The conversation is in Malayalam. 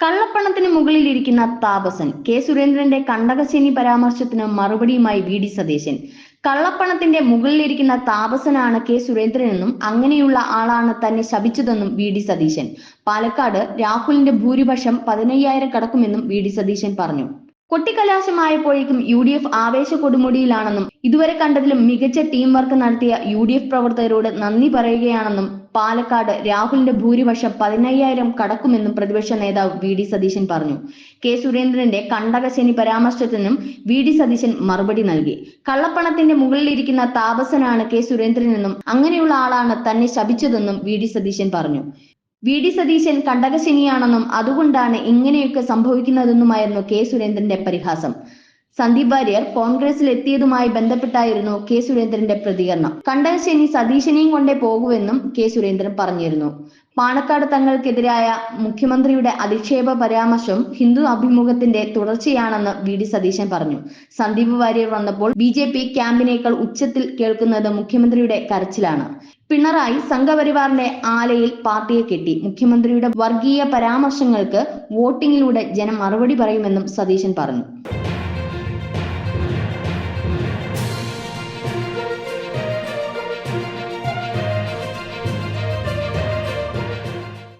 കള്ളപ്പണത്തിന് മുകളിലിരിക്കുന്ന താപസൻ കെ. സുരേന്ദ്രന്റെ കണ്ടകശനി പരാമർശത്തിന് മറുപടിയുമായി വി. ഡി. സതീശൻ. കള്ളപ്പണത്തിന്റെ മുകളിലിരിക്കുന്ന താപസനാണ് കെ. സുരേന്ദ്രനെന്നും അങ്ങനെയുള്ള ആളാണ് തന്നെ ശപിച്ചതെന്നും വി. ഡി. സതീശൻ. പാലക്കാട് രാഹുലിന്റെ ഭൂരിപക്ഷം പതിനയ്യായിരം കടക്കുമെന്നും വി. ഡി. സതീശൻ പറഞ്ഞു. കൊട്ടിക്കലാശമായപ്പോഴേക്കും യു ഡി എഫ് ആവേശ കൊടുമുടിയിലാണെന്നും ഇതുവരെ കണ്ടതിലും മികച്ച ടീം വർക്ക് നടത്തിയ യു ഡി എഫ് പ്രവർത്തകരോട് നന്ദി പറയുകയാണെന്നും പാലക്കാട് രാഹുലിന്റെ ഭൂരിപക്ഷം പതിനയ്യായിരം കടക്കുമെന്നും പ്രതിപക്ഷ നേതാവ് വി ഡി സതീശൻ പറഞ്ഞു. കെ സുരേന്ദ്രന്റെ കണ്ടകശനി പരാമർശത്തിനും വി ഡി സതീശൻ മറുപടി നൽകി. കള്ളപ്പണത്തിന്റെ മുകളിലിരിക്കുന്ന താപസനാണ് കെ സുരേന്ദ്രനെന്നും അങ്ങനെയുള്ള ആളാണ് തന്നെ ശപിച്ചതെന്നും വി ഡി സതീശൻ പറഞ്ഞു. വി. ഡി. സതീശൻ കണ്ടകശനിയാണെന്നും അതുകൊണ്ടാണ് ഇങ്ങനെയൊക്കെ സംഭവിക്കുന്നതെന്നുമായിരുന്നു കെ. സുരേന്ദ്രന്റെ പരിഹാസം. സന്ദീപ് വാര്യർ കോൺഗ്രസിൽ എത്തിയതുമായി ബന്ധപ്പെട്ടായിരുന്നു കെ സുരേന്ദ്രന്റെ പ്രതികരണം. കണ്ടകശനി സതീശനെയും കൊണ്ടേ പോകുമെന്നും കെ സുരേന്ദ്രൻ പറഞ്ഞിരുന്നു. പാണക്കാട് തങ്ങൾക്കെതിരായ മുഖ്യമന്ത്രിയുടെ അധിക്ഷേപ പരാമർശം ഹിന്ദു അഭിമുഖത്തിന്റെ തുടർച്ചയാണെന്ന് വി ഡി സതീശൻ പറഞ്ഞു. സന്ദീപ് വാര്യർ വന്നപ്പോൾ ബി ജെ പി ക്യാമ്പിനേക്കാൾ ഉച്ചത്തിൽ കേൾക്കുന്നത് മുഖ്യമന്ത്രിയുടെ കരച്ചിലാണ്. പിണറായി സംഘപരിവാറിന്റെ ആലയിൽ പാർട്ടിയെ കെട്ടി. മുഖ്യമന്ത്രിയുടെ വർഗീയ പരാമർശങ്ങൾക്ക് വോട്ടിങ്ങിലൂടെ ജനം മറുപടി പറയുമെന്നും സതീശൻ പറഞ്ഞു.